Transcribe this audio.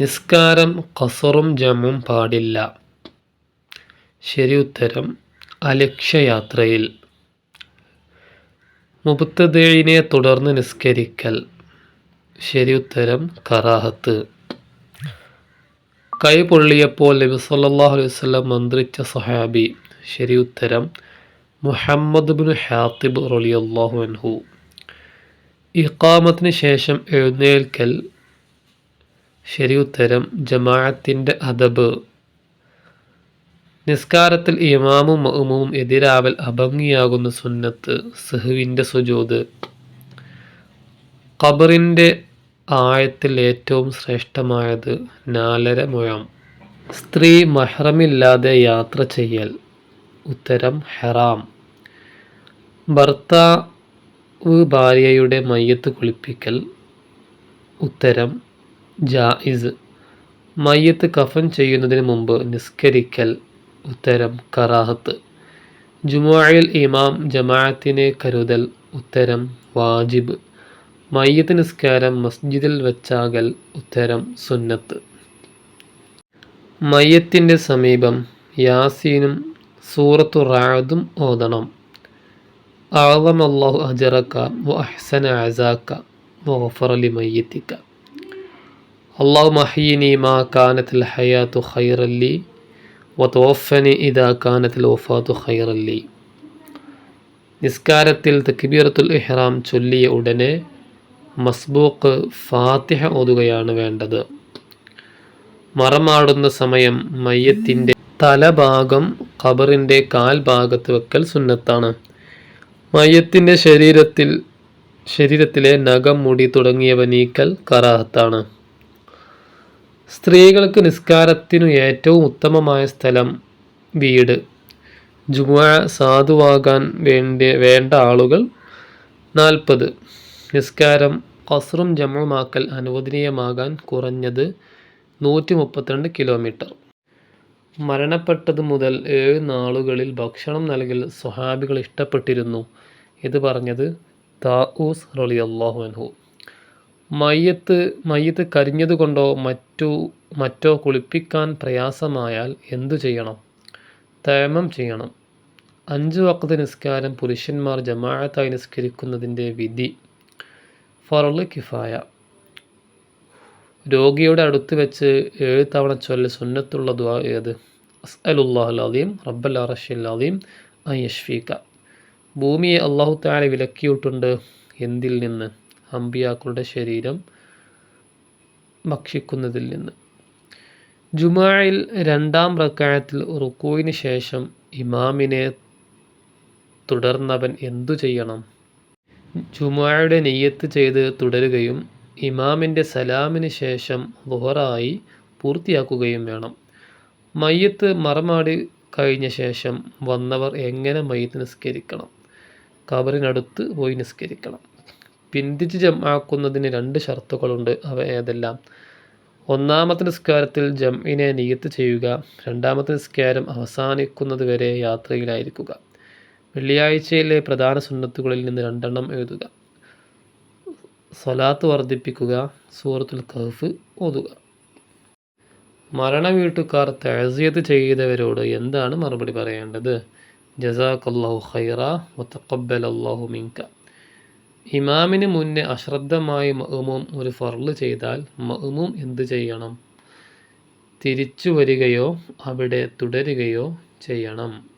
നിസ്കാരം കസറും ജമും പാടില്ല. ശരി ഉത്തരം അലക്ഷ്യയാത്രയിൽ. മുപ്പത്തേഴിനെ തുടർന്ന് നിസ്കരിക്കൽ. ശരി ഉത്തരം കറാഹത്ത്. കൈ പൊള്ളിയപ്പോൾ നബി സല്ലല്ലാഹു അലൈഹി മന്ത്രിച്ച സഹാബി ശരി ഉത്തരം മുഹമ്മദ് ബിൻ ഹാത്തിബ് റളിയല്ലാഹു അൻഹു. ഇഖാമത്തിന് ശേഷം എഴുന്നേൽക്കൽ ശരി ഉത്തരം ജമാഅത്തിന്റെ അദബ്. നിസ്കാരത്തിൽ ഇമാമും മഅ്മൂമും എതിരാവൽ അഭംഗിയാകുന്ന സുന്നത്ത് സഹുവിന്റെ സുജൂദ് ഖബറിന്റെ ആയത്തിൽ ഏറ്റവും ശ്രേഷ്ഠമായത് നാലര മുഴം. സ്ത്രീ മഹ്റമില്ലാതെ യാത്ര ചെയ്യൽ. ഉത്തരം ഹെറാം. ഭർത്താവ് ഭാര്യയുടെ മയ്യത്ത് കുളിപ്പിക്കൽ. ഉത്തരം ജായിസ് മയ്യത്ത് കഫൻ ചെയ്യുന്നതിന് മുമ്പ് നിസ്കരിക്കൽ. ഉത്തരം കറാഹത്ത്. ജുമുഅയിൽ ഇമാം ജമാഅത്തിനെ കരുതൽ. ഉത്തരം വാജിബ്. മയ്യത്ത് നിസ്കാരം മസ്ജിദിൽ വെച്ചാകൽ. ഉത്തരം സുന്നത്ത്. മയ്യത്തിന്റെ സമീപം യാസീനും സൂറത്തു റാദും ഓതണം. അഅظم അള്ളാഹു അജറക്ക വ അഹ്സന അസാക്ക വഫറലി ലിമയ്യത്തിക്ക. അള്ളാഹു മഹീനി മാ കാനത്തിൽ ഹയാത്തു ഖൈറല്ലി വത്തോഫനി ഇദാ കാനത്തിൽ വഫാത്തു ഖൈറല്ലി നിസ്കാരത്തിൽ തക്ബീറത്തുൽ ഇഹ്റാം ചൊല്ലിയ ഉടനെ മസ്ബൂക്ക് ഫാത്തിഹ ഓതുകയാണ് വേണ്ടത്. മറമാടുന്ന സമയം മയ്യത്തിന്റെ തലഭാഗം ഖബറിന്റെ കാൽഭാഗത്ത് വെക്കൽ സുന്നത്താണ്. മയ്യത്തിന്റെ ശരീരത്തിൽ ശരീരത്തിലെ നഖം മുടി തുടങ്ങിയവ നീക്കൽ കറാഹത്താണ്. സ്ത്രീകൾക്ക് നിസ്കാരത്തിനു ഏറ്റവും ഉത്തമമായ സ്ഥലം വീട്. ജുമ സാധുവാകാൻ വേണ്ട വേണ്ട ആളുകൾ നാൽപ്പത്. നിസ്കാരം കസ്റും ജമുമാക്കൽ അനുവദനീയമാകാൻ കുറഞ്ഞത് നൂറ്റി മുപ്പത്തിരണ്ട് കിലോമീറ്റർ. മരണപ്പെട്ടത് മുതൽ ഏഴ് നാളുകളിൽ ഭക്ഷണം നൽകൽ സ്വഹാബികൾ ഇഷ്ടപ്പെട്ടിരുന്നു. ഇത് പറഞ്ഞത് താഊസ് റളിയല്ലാഹു അൻഹു. മയ്യത്ത് മയ്യത്ത് കരിഞ്ഞതുകൊണ്ടോ മറ്റു മറ്റോ കുളിപ്പിക്കാൻ പ്രയാസമായാൽ എന്തു ചെയ്യണം? തയമം ചെയ്യണം. അഞ്ച് വക്കത്ത് നിസ്കാരം പുരുഷന്മാർ ജമാഅത്തായി നിസ്കരിക്കുന്നതിന്റെ വിധി. ഫറൾ കിഫായ. രോഗിയുടെ അടുത്ത് വെച്ച് ഏഴ് തവണ ചൊല്ല് സുന്നത്തുള്ള ദ്വാ ഏത്? അസ് അലുല്ലാഹുലാദീം റബ്ബൽ അറഷിൽ ഐ അയ്യഷ്ഫീക്ക ഭൂമിയെ അള്ളാഹു താലെ വിലക്കിയിട്ടുണ്ട് എന്തിൽ നിന്ന്? അമ്പിയാക്കളുടെ ശരീരം ഭക്ഷിക്കുന്നതിൽ നിന്ന്. ജുമായിൽ രണ്ടാം റക്കായത്തിൽ റുക്കുവിന് ശേഷം ഇമാമിനെ തുടർന്നവൻ എന്തു ചെയ്യണം? ജുമായുടെ നെയ്യത്ത് ചെയ്ത് തുടരുകയും ഇമാമിന്റെ സലാമിന് ശേഷം ലുഹറായി പൂർത്തിയാക്കുകയും വേണം. മയ്യത്ത് മറമാടി കഴിഞ്ഞ ശേഷം വന്നവർ എങ്ങനെ മയ്യത്ത് നിസ്കരിക്കണം? കബറിനടുത്ത് പോയി നിസ്കരിക്കണം. പിന്തിച്ച് ജമാക്കുന്നതിന് രണ്ട് ഷർത്തുകളുണ്ട്. അവ ഏതെല്ലാം? ഒന്നാമത്തെ നിസ്കാരത്തിൽ ജംഇനെ നിയത്ത് ചെയ്യുക. രണ്ടാമത്തെ നിസ്കാരം അവസാനിക്കുന്നത് വരെ യാത്രയിലായിരിക്കുക. വെള്ളിയാഴ്ചയിലെ പ്രധാന സുന്നത്തുകളിൽ നിന്ന് രണ്ടെണ്ണം എഴുതുക. സ്വലാത്ത് വർദ്ധിപ്പിക്കുക. സൂറത്തുൽ കഹഫ് ഓതുക. മരണ വീട്ടുകാർ തഴസിയത്ത് ചെയ്തവരോട് എന്താണ് മറുപടി പറയേണ്ടത്? ജസാഖ് അള്ളാഹു ഖൈറ വത്തക്കബൽ അള്ളാഹു മിങ്ക ഇമാമിന് മുന്നേ അശ്രദ്ധമായി മഹുമും ഒരു ഫർൾ ചെയ്താൽ മഹുമും എന്ത് ചെയ്യണം? തിരിച്ചു വരികയോ അവിടെ തുടരുകയോ ചെയ്യണം.